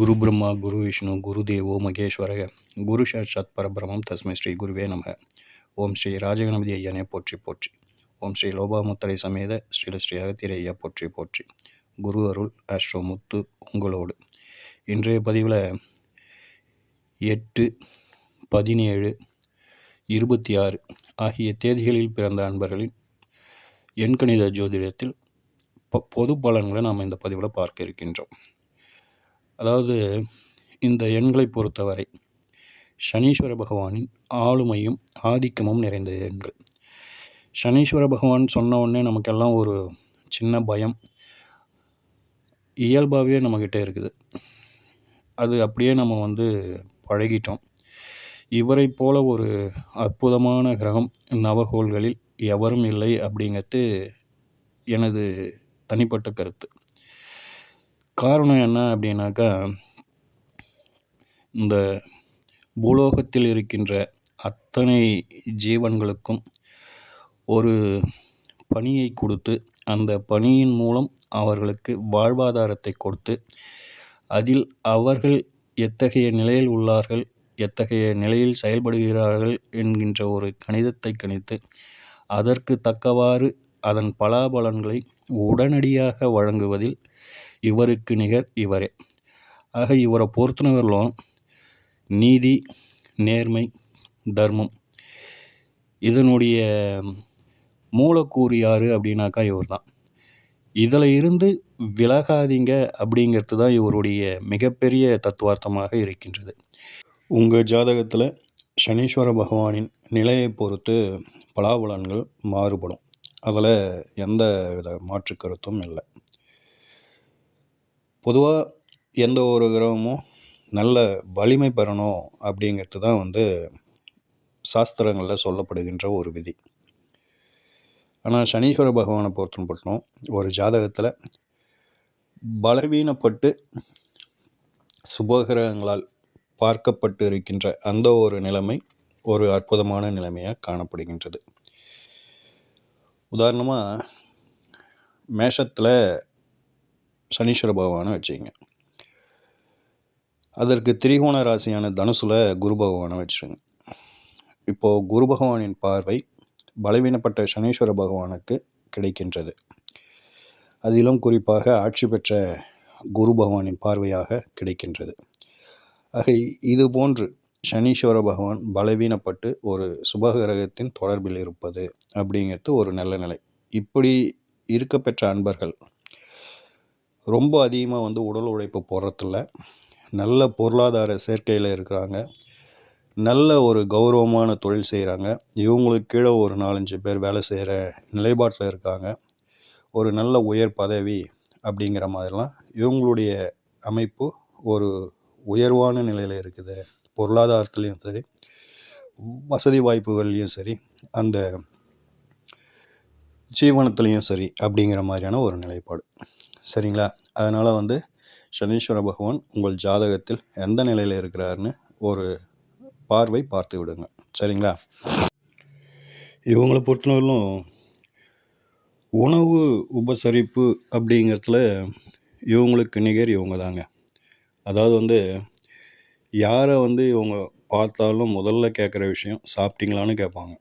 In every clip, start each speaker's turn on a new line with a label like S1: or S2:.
S1: குரு பிரம்மா குரு விஷ்ணு குரு தேவோ மகேஸ்வரக குரு சாட்சாத் பரபிரமம் தஸ்மை ஸ்ரீ குருவே நமக. ஓம் ஸ்ரீ ராஜகணபதி ஐயனே போற்றி போற்றி. ஓம் ஸ்ரீ லோபாமுத்தரை சமேத ஸ்ரீல ஸ்ரீ அகத்திரை ஐயா போற்றி போற்றி. குரு அருள் அஸ்ரோமுத்து உங்களோடு. இன்றைய பதிவில் எட்டு பதினேழு இருபத்தி ஆறு ஆகிய தேதிகளில் பிறந்த அன்பர்களின் எண்கணித ஜோதிடத்தில் பொது பலன்களை நாம் இந்த பதிவில் பார்க்க இருக்கின்றோம். அதாவது இந்த எண்களை பொறுத்தவரை சனீஸ்வர பகவானின் ஆளுமையும் ஆதிக்கமும் நிறைந்த எண்கள். சனீஸ்வர பகவான் சொன்ன உடனே நமக்கெல்லாம் ஒரு சின்ன பயம். இயல்பாகவே நம்மக்கிட்ட இருக்குது. அது அப்படியே நம்ம வந்து பழகிட்டோம். இவரை போல ஒரு அற்புதமான கிரகம் நவகோள்களில் எவரும் இல்லை அப்படிங்கிறது எனது தனிப்பட்ட கருத்து. காரணம் என்ன அப்படின்னாக்கா இந்த பூலோகத்தில் இருக்கின்ற அத்தனை ஜீவன்களுக்கும் ஒரு பணியை கொடுத்து அந்த பணியின் மூலம் அவர்களுக்கு வாழ்வாதாரத்தை கொடுத்து அதில் அவர்கள் எத்தகைய நிலையில் உள்ளார்கள் எத்தகைய நிலையில் செயல்படுகிறார்கள் என்கின்ற ஒரு கணிதத்தை கணித்து அதற்கு தக்கவாறு அதன் பலாபலன்களை உடனடியாக வழங்குவதில் இவருக்கு நிகர் இவரே. ஆக இவரை பொறுத்தினவர்களும் நீதி நேர்மை தர்மம். இதனுடைய மூலக்கூறு யார் அப்படின்னாக்கா இவர் தான் இதில் இருந்து விலகாதீங்க அப்படிங்கிறது தான் இவருடைய மிகப்பெரிய தத்துவார்த்தமாக இருக்கின்றது. உங்கள் ஜாதகத்தில் சனீஸ்வர பகவானின் நிலையை பொறுத்து பலாபலன்கள் மாறுபடும். அதில் எந்த வித மாற்று கருத்தும் இல்லை. பொதுவாக எந்த ஒரு கிரகமும் நல்ல வலிமை பெறணும் அப்படிங்கிறது தான் வந்து சாஸ்திரங்களில் சொல்லப்படுகின்ற ஒரு விதி. ஆனால் சனீஸ்வர பகவானை பொறுத்தம் பட்டோம் ஒரு ஜாதகத்தில் பலவீனப்பட்டு சுபகிரகங்களால் பார்க்கப்பட்டு இருக்கின்ற அந்த ஒரு நிலைமை ஒரு அற்புதமான நிலைமையாக காணப்படுகின்றது. உதாரணமாக மேஷத்தில் சனீஸ்வர பகவானை வச்சுங்க அதற்கு திரிகோண ராசியான தனுசில் குரு பகவானை வச்சுருங்க. இப்போது குரு பகவானின் பார்வை பலவீனப்பட்ட சனீஸ்வர பகவானுக்கு கிடைக்கின்றது. அதிலும் குறிப்பாக ஆட்சி பெற்ற குரு பகவானின் பார்வையாக கிடைக்கின்றது. ஆக இது போன்று சனீஸ்வர பகவான் பலவீனப்பட்டு ஒரு சுபகிரகத்தின் தொடர்பில் இருப்பது அப்படிங்கிறது ஒரு நல்ல நிலை. இப்படி இருக்கப்பெற்ற அன்பர்கள் ரொம்ப அதிகமாக வந்து உடல் உழைப்பு போடுறதில்ல. நல்ல பொருளாதார சேர்க்கையில் இருக்கிறாங்க. நல்ல ஒரு கௌரவமான தொழில் செய்கிறாங்க இவங்களுக்கு கீழே ஒரு நாலஞ்சு பேர் வேலை செய்கிற நிலைப்பாட்டில் இருக்காங்க. ஒரு நல்ல உயர் பதவி அப்படிங்கிற மாதிரிலாம் இவங்களுடைய அமைப்பு ஒரு உயர்வான நிலையில் இருக்குது. பொருளாதாரத்துலேயும் சரி வசதி வாய்ப்புகள்லேயும் சரி அந்த ஜீவனத்துலேயும் சரி அப்படிங்கிற மாதிரியான ஒரு நிலைப்பாடு. சரிங்களா? அதனால் வந்து சனீஸ்வர பகவான் உங்கள் ஜாதகத்தில் எந்த நிலையில் இருக்கிறாருன்னு ஒரு பார்வை பார்த்து விடுங்க. சரிங்களா? இவங்களை பொறுத்தவரையிலும் உணவு உபசரிப்பு அப்படிங்கிறதுல இவங்களுக்கு நிகர் இவங்க தாங்க. அதாவது வந்து யாரை வந்து இவங்க பார்த்தாலும் முதல்ல கேட்குற விஷயம் சாப்பிட்டீங்களான்னு கேட்பாங்க.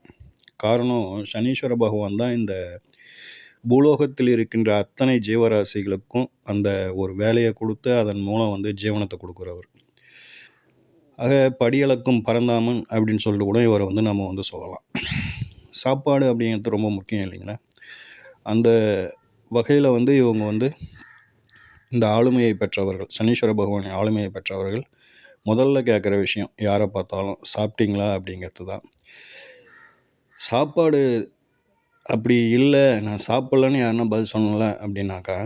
S1: காரணம் சனீஸ்வர பகவான் தான் இந்த பூலோகத்தில் இருக்கின்ற அத்தனை ஜீவராசிகளுக்கும் அந்த ஒரு வேலையை கொடுத்து அதன் மூலம் வந்து ஜீவனத்தை கொடுக்குறவர். ஆக படியளக்கும் பரந்தாமன் அப்படின்னு சொல்லிட்டு கூட இவரை வந்து நம்ம வந்து சொல்லலாம். சாப்பாடு அப்படிங்கிறது ரொம்ப முக்கியம் இல்லைங்களா? அந்த வகையில் வந்து இவங்க வந்து இந்த ஆளுமையை பெற்றவர்கள் சனீஸ்வர பகவானின் ஆளுமையை பெற்றவர்கள் முதல்ல கேட்குற விஷயம் யாரை பார்த்தாலும் சாப்பிட்டீங்களா அப்படிங்கிறது தான். சாப்பாடு அப்படி இல்லை நான் சாப்பிட்லன்னு யாருன்னா பதில் சொல்லல அப்படின்னாக்கா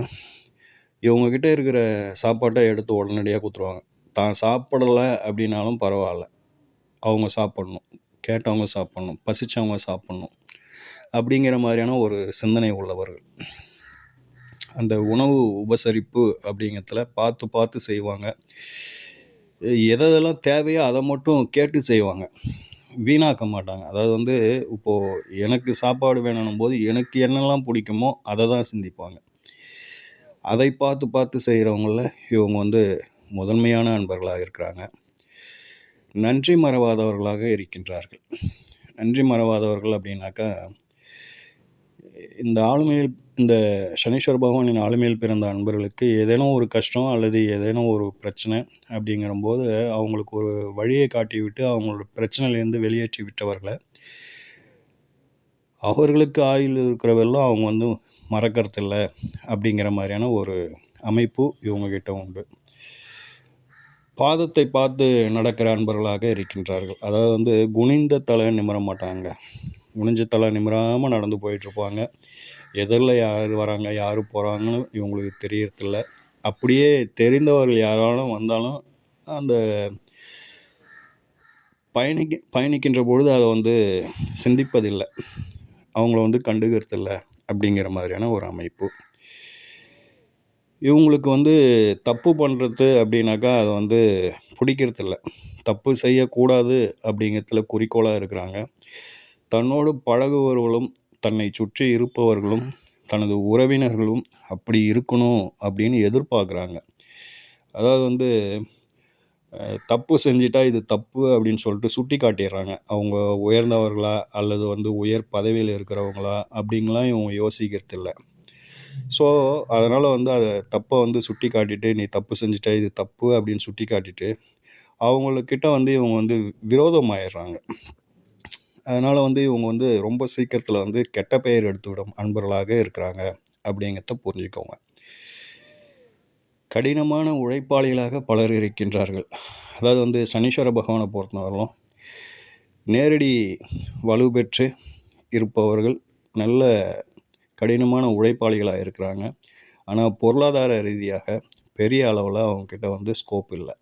S1: இவங்கக்கிட்ட இருக்கிற சாப்பாட்டை எடுத்து உடனடியாக கொடுத்துருவாங்க தான் சாப்பிடலை அப்படின்னாலும் பரவாயில்ல. அவங்க சாப்பிட்ணும். கேட்டவங்க சாப்பிட்ணும். பசித்தவங்க சாப்பிட்ணும். அப்படிங்கிற மாதிரியான ஒரு சிந்தனை உள்ளவர்கள். அந்த உணவு உபசரிப்பு அப்படிங்கிறதுல பார்த்து பார்த்து செய்வாங்க. எதெல்லாம் தேவையோ அதை மட்டும் கேட்டு செய்வாங்க. வீணாக்க மாட்டாங்க. அதாவது வந்து இப்போது எனக்கு சாப்பாடு வேணும் போது எனக்கு என்னெல்லாம் பிடிக்குமோ அதை தான் சிந்திப்பாங்க. அதை பார்த்து பார்த்து செய்கிறவங்கள இவங்க வந்து முதன்மையான அன்பர்களாக இருக்கிறாங்க. நன்றி மறவாதவர்களாக இருக்கின்றார்கள். நன்றி மறவாதவர்கள் அப்படின்னாக்கா இந்த ஆளுமையில் இந்த சனீஸ்வர பகவானின் ஆளுமையில் பிறந்த அன்பர்களுக்கு ஏதேனும் ஒரு கஷ்டம் அல்லது ஏதேனும் ஒரு பிரச்சனை அப்படிங்கிறம்போது அவங்களுக்கு ஒரு வழியை காட்டி விட்டு அவங்களோட பிரச்சனையிலேருந்து வெளியேற்றி விட்டவர்களை அவர்களுக்கு ஆயுள் இருக்கிறவெல்லாம் அவங்க வந்து மறக்கறதில்ல அப்படிங்கிற மாதிரியான ஒரு அமைப்பு இவங்கக்கிட்ட உண்டு. பாதத்தை பார்த்து நடக்கிற அன்பர்களாக இருக்கின்றார்கள். அதாவது வந்து குனிந்த தலை நிமிர மாட்டாங்க. குனிஞ்ச தலை நிமிராமல் நடந்து போயிட்டுருப்பாங்க. எதிரில் யார் வராங்க யார் போகிறாங்கன்னு இவங்களுக்கு தெரியறதில்ல. அப்படியே தெரிந்தவர்கள் யாராலும் வந்தாலும் அந்த பயணிக்க பயணிக்கின்ற பொழுது அதை வந்து சிந்திப்பதில்லை. அவங்கள வந்து கண்டுக்கிறதில்ல அப்படிங்கிற மாதிரியான ஒரு அமைப்பு. இவங்களுக்கு வந்து தப்பு பண்ணுறது அப்படின்னாக்கா அதை வந்து பிடிக்கிறதில்ல. தப்பு செய்யக்கூடாது அப்படிங்கிறதுல குறிக்கோளாக இருக்கிறாங்க. தன்னோடு பழகுபவர்களும் தன்னை சுற்றி இருப்பவர்களும் தனது உறவினர்களும் அப்படி இருக்கணும் அப்படின்னு எதிர்பார்க்குறாங்க. அதாவது வந்து தப்பு செஞ்சிட்டா இது தப்பு அப்படின்னு சொல்லிட்டு சுட்டி காட்டிடுறாங்க அவங்க உயர்ந்தவர்களா அல்லது வந்து உயர் பதவியில் இருக்கிறவங்களா அப்படின்லாம் இவங்க யோசிக்கிறது இல்லை ஸோ அதனால் வந்து அதை தப்பை வந்து சுட்டி காட்டிட்டு நீ தப்பு செஞ்சிட்ட இது தப்பு அப்படின்னு சுட்டி காட்டிட்டு அவங்கக்கிட்ட வந்து இவங்க வந்து விரோதமாயிடுறாங்க. அதனால் வந்து இவங்க வந்து ரொம்ப சீக்கிரத்தில் வந்து கெட்ட பெயர் எடுத்துவிடும் அன்பர்களாக இருக்கிறாங்க அப்படிங்கிறத புரிஞ்சுக்கோங்க. கடினமான உழைப்பாளிகளாக பலர் இருக்கின்றார்கள். அதாவது வந்து சனீஸ்வர பகவானை பொறுத்தவரையிலும் நேரடி வலு பெற்று இருப்பவர்கள் நல்ல கடினமான உழைப்பாளிகளாக இருக்கிறாங்க. ஆனால் பொருளாதார ரீதியாக பெரிய அளவில் அவங்கக்கிட்ட வந்து ஸ்கோப் இல்லை.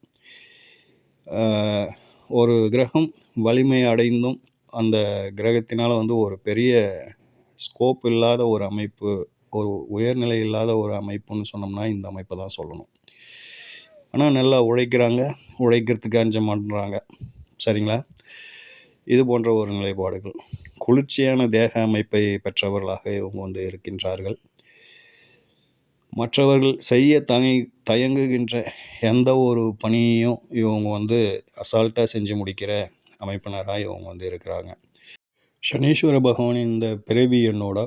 S1: ஒரு கிரகம் வலிமை அடைந்தும் அந்த கிரகத்தினால் வந்து ஒரு பெரிய ஸ்கோப் இல்லாத ஒரு அமைப்பு ஒரு உயர்நிலை இல்லாத ஒரு அமைப்புன்னு சொன்னோம்னா இந்த அமைப்பை தான் சொல்லணும். ஆனால் நல்லா உழைக்கிறாங்க. உழைக்கிறதுக்கு அஞ்ச மாட்டுறாங்க சரிங்களா? இது போன்ற ஒரு நிலைப்பாடுகள். குளிர்ச்சியான தேக அமைப்பை பெற்றவர்களாக இவங்க வந்து இருக்கின்றார்கள். மற்றவர்கள் செய்ய தங்கி தயங்குகின்ற எந்த ஒரு பணியையும் இவங்க வந்து அசால்ட்டாக செஞ்சு முடிக்கிற அமைப்பினராக இவங்க வந்து இருக்கிறாங்க. சனீஸ்வர பகவானின் இந்த பிறவி எண்ணோட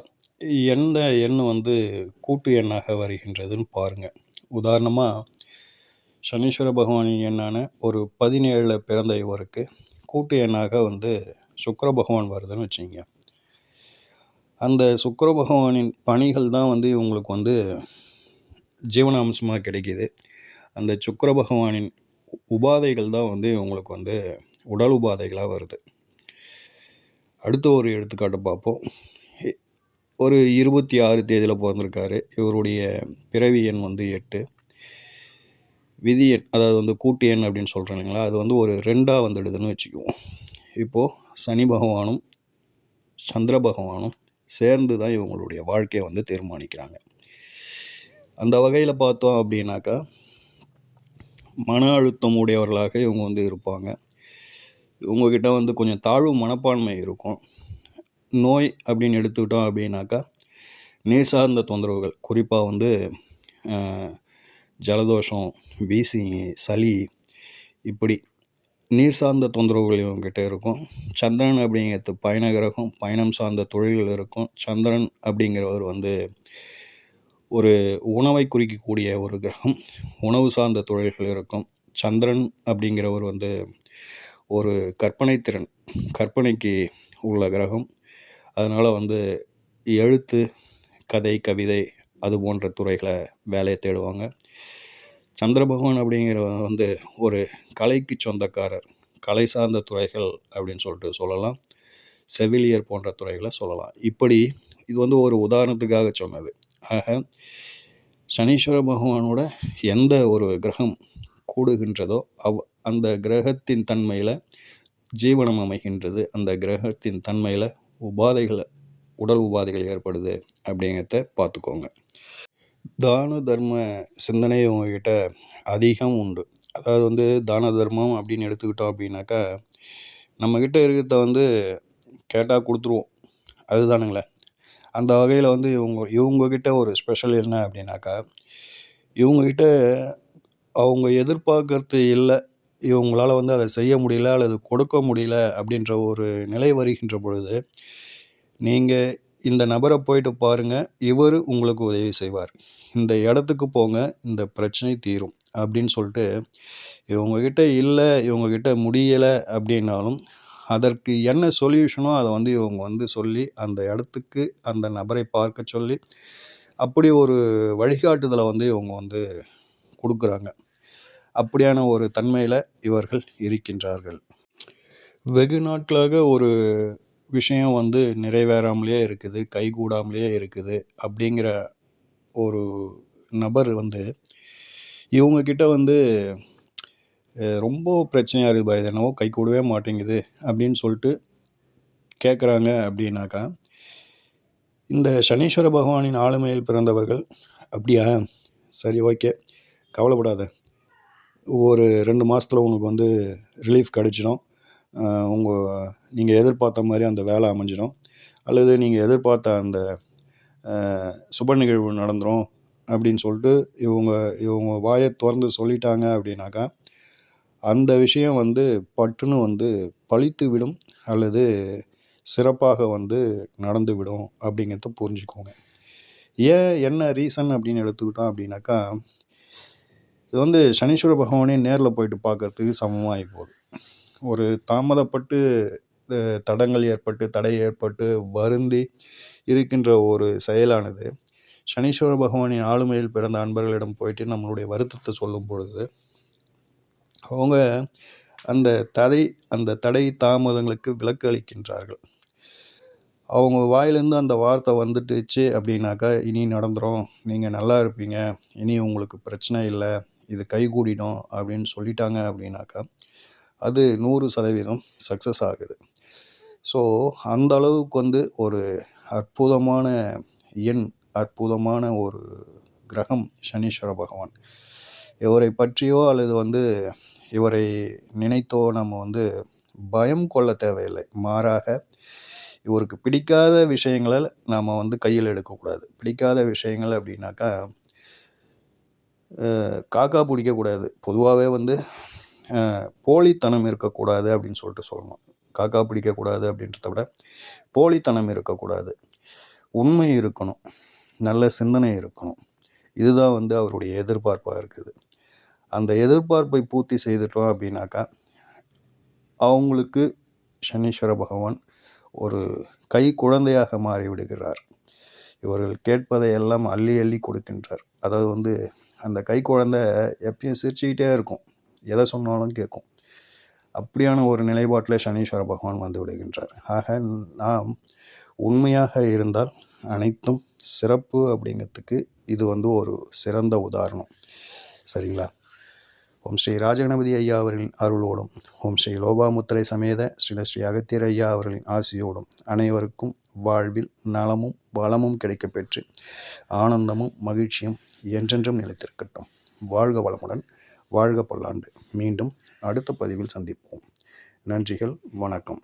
S1: எந்த எண் வந்து கூட்டு எண்ணாக வருகின்றதுன்னு பாருங்கள் உதாரணமாக சனீஸ்வர பகவானின் எண்ணான ஒரு பதினேழில் பிறந்த இவருக்கு கூட்டு எண்ணாக வந்து சுக்கர பகவான் வருதுன்னு வச்சுங்க. அந்த சுக்கர பகவானின் பணிகள் தான் வந்து இவங்களுக்கு வந்து ஜீவனாம்சமாக கிடைக்கிது. அந்த சுக்கர பகவானின் உபாதைகள் தான் வந்து இவங்களுக்கு வந்து உடல் உபாதைகளாக வருது. அடுத்த ஒரு எடுத்துக்காட்டு பார்ப்போம். ஒரு இருபத்தி ஆறு தேதியில் பிறந்திருக்காரு. இவருடைய பிறவி எண் வந்து எட்டு. விதி எண் அதாவது வந்து கூட்டு எண் அப்படின்னு சொல்கிறேன் இல்லைங்களா? அது வந்து ஒரு ரெண்டாக வந்துடுதுன்னு வச்சுக்குவோம். இப்போது சனி பகவானும் சந்திர பகவானும் சேர்ந்து தான் இவங்களுடைய வாழ்க்கையை வந்து தீர்மானிக்கிறாங்க. அந்த வகையில் பார்த்தோம் அப்படின்னாக்கா மன அழுத்தம் உடையவர்களாக இவங்க வந்து இருப்பாங்க. உங்கக்கிட்ட வந்து கொஞ்சம் தாழ்வு மனப்பான்மை இருக்கும். நோய் அப்படின்னு எடுத்துக்கிட்டோம் அப்படின்னாக்கா நீர் சார்ந்த தொந்தரவுகள் குறிப்பாக வந்து ஜலதோஷம் வீசி சளி இப்படி நீர் சார்ந்த தொந்தரவுகள் இவங்ககிட்ட இருக்கும். சந்திரன் அப்படிங்கிறது பயண கிரகம் பயணம் சார்ந்த தொழில்கள் இருக்கும். சந்திரன் அப்படிங்கிறவர் வந்து ஒரு உணவை குறிக்கக்கூடிய ஒரு கிரகம் உணவு சார்ந்த தொழில்கள் இருக்கும். சந்திரன் அப்படிங்கிறவர் வந்து ஒரு கற்பனை திறன் கற்பனைக்கு உள்ள கிரகம். அதனால் வந்து எழுத்து கதை கவிதை அது போன்ற துறைகளை வேலையை தேடுவாங்க. சந்திர பகவான் அப்படிங்கிற வந்து ஒரு கலைக்கு சொந்தக்காரர் கலை சார்ந்த துறைகள் அப்படின்னு சொல்லிட்டு சொல்லலாம். செவிலியர் போன்ற துறைகளை சொல்லலாம். இப்படி இது வந்து ஒரு உதாரணத்துக்காக சொன்னது. ஆக சனீஸ்வர பகவானோட எந்த ஒரு கிரகம் கூடுகின்றதோ அவ் அந்த கிரகத்தின் தன்மையில் ஜீவனம் அமைகின்றது. அந்த கிரகத்தின் தன்மையில் உபாதைகள் உடல் உபாதைகள் ஏற்படுது அப்படிங்கிறத பார்த்துக்கோங்க. தான தர்ம சிந்தனை உங்ககிட்ட அதிகம் உண்டு. அதாவது வந்து தான தர்மம் அப்படின்னு எடுத்துக்கிட்டோம் அப்படின்னாக்கா நம்மக்கிட்ட இருக்கிறத வந்து கேட்டால் கொடுத்துருவோம். அதுதானுங்களே. அந்த வகையில் வந்து இவங்க இவங்கக்கிட்ட ஒரு ஸ்பெஷல் என்ன அப்படின்னாக்கா இவங்கக்கிட்ட அவங்க எதிர்பார்க்கறது இல்லை இவங்களால் வந்து அதை செய்ய முடியல அல்லது கொடுக்க முடியல அப்படின்ற ஒரு நிலை வருகின்ற பொழுது நீங்கள் இந்த நபரை போயிட்டு பாருங்கள் இவர் உங்களுக்கு உதவி செய்வார். இந்த இடத்துக்கு போங்க இந்த பிரச்சனை தீரும் அப்படின்னு சொல்லிட்டு இவங்கக்கிட்ட இல்லை இவங்கக்கிட்ட முடியலை அப்படின்னாலும் அதற்கு என்ன சொல்யூஷனோ அதை வந்து இவங்க வந்து சொல்லி அந்த இடத்துக்கு அந்த நபரை பார்க்க சொல்லி அப்படி ஒரு வழிகாட்டுதலை வந்து இவங்க வந்து கொடுக்குறாங்க. அப்படியான ஒரு தன்மையில் இவர்கள் இருக்கின்றார்கள். வெகு நாட்களாக ஒரு விஷயம் வந்து நிறைவேறாமலேயே இருக்குது கைகூடாமலேயே இருக்குது அப்படிங்கிற ஒரு நபர் வந்து இவங்கக்கிட்ட வந்து ரொம்ப பிரச்சனையாக இருக்குது இது என்னவோ கை கூடவே மாட்டேங்குது அப்படின்னு சொல்லிட்டு கேட்குறாங்க அப்படின்னாக்கா இந்த சனீஸ்வர பகவானின் ஆளுமையில் பிறந்தவர்கள் அப்படியா? சரி ஓகே கவலைப்படாத. ஒரு ரெண்டு மாதத்தில் உனக்கு வந்து ரிலீஃப் கிடச்சிடும். உங்கள் நீங்கள் எதிர்பார்த்த மாதிரி அந்த வேலை அமைஞ்சிடும். அல்லது நீங்கள் எதிர்பார்த்த அந்த சுப நிகழ்வு நடந்துடும் அப்படின்னு சொல்லிட்டு இவங்க இவங்க வாயை திறந்து சொல்லிட்டாங்க அப்படின்னாக்கா அந்த விஷயம் வந்து பட்டுன்னு வந்து பழித்து விடும் அல்லது சிறப்பாக வந்து நடந்து விடும் அப்படிங்கிறத புரிஞ்சுக்கோங்க. ஏன் என்ன ரீசன் அப்படின்னு எடுத்துக்கிட்டோம் அப்படின்னாக்கா இது வந்து சனீஸ்வர பகவானே நேரில் போயிட்டு பார்க்கறதுக்கு சமமாகி போகுது. ஒரு தாமதப்பட்டு தடங்கள் ஏற்பட்டு தடை ஏற்பட்டு வருந்தி இருக்கின்ற ஒரு செயலானது சனீஸ்வர பகவானின் ஆளுமையில் பிறந்த அன்பர்களிடம் போயிட்டு நம்மளுடைய வருத்தத்தை சொல்லும் பொழுது அவங்க அந்த தடை அந்த தடை தாமதங்களுக்கு விலக்கு அளிக்கின்றார்கள். அவங்க வாயிலேருந்து அந்த வார்த்தை வந்துட்டுச்சு அப்படின்னாக்கா இனி நடந்துடும் நீங்கள் நல்லா இருப்பீங்க. இனி உங்களுக்கு பிரச்சனை இல்லை. இது கைகூடிடும் அப்படின்னு சொல்லிட்டாங்க அப்படின்னாக்கா அது நூறு சதவீதம் சக்ஸஸ் ஆகுது. ஸோ அந்த அளவுக்கு வந்து ஒரு அற்புதமான எண் அற்புதமான ஒரு கிரகம் சனீஸ்வர பகவான். இவரை பற்றியோ அல்லது வந்து இவரை நினைத்தோ நம்ம வந்து பயம் கொள்ள தேவையில்லை. மாறாக இவருக்கு பிடிக்காத விஷயங்களை நாம் வந்து கையில் எடுக்கக்கூடாது. பிடிக்காத விஷயங்கள் அப்படின்னாக்கா காக்கா பிடிக்கக்கூடாது. பொதுவாகவே வந்து போலித்தனம் இருக்கக்கூடாது அப்படின்னு சொல்லிட்டு சொல்லணும். காக்கா பிடிக்கக்கூடாது அப்படின்றத விட போலித்தனம் இருக்கக்கூடாது. உண்மை இருக்கணும். நல்ல சிந்தனை இருக்கணும். இதுதான் வந்து அவருடைய எதிர்பார்ப்பாக இருக்குது. அந்த எதிர்பார்ப்பை பூர்த்தி செய்துட்டோம் அப்படின்னாக்கா அவங்களுக்கு சனீஸ்வர பகவான் ஒரு கை குழந்தையாக மாறிவிடுகிறார். இவர்கள் கேட்பதை எல்லாம் அள்ளி அள்ளி கொடுக்கின்றார். அதாவது வந்து அந்த கை குழந்தை எப்பயும் சிரிச்சுக்கிட்டே இருக்கும். எதை சொன்னாலும் கேட்கும். அப்படியான ஒரு நிலைப்பாட்டில் சனீஸ்வர பகவான் வந்து விடுகின்றார். ஆக நாம் உண்மையாக இருந்தால் அனைத்தும் சிறப்பு அப்படிங்கிறதுக்கு இது வந்து ஒரு சிறந்த உதாரணம். சரிங்களா? ஓம் ஸ்ரீ ராஜகணபதி ஐயா அவர்களின் அருளோடும் ஓம் ஸ்ரீ லோபாமுத்திரை சமேத ஸ்ரீ ஸ்ரீ அகத்தியர் ஐயா அவர்களின் ஆசியோடும் அனைவருக்கும் வாழ்வில் நலமும் வளமும் கிடைக்கப்பெற்று ஆனந்தமும் மகிழ்ச்சியும் என்றென்றும் நிலைத்திருக்கட்டும். வாழ்க வளமுடன் வாழ்க பல்லாண்டு. மீண்டும் அடுத்த பதிவில் சந்திப்போம். நன்றிகள் வணக்கம்.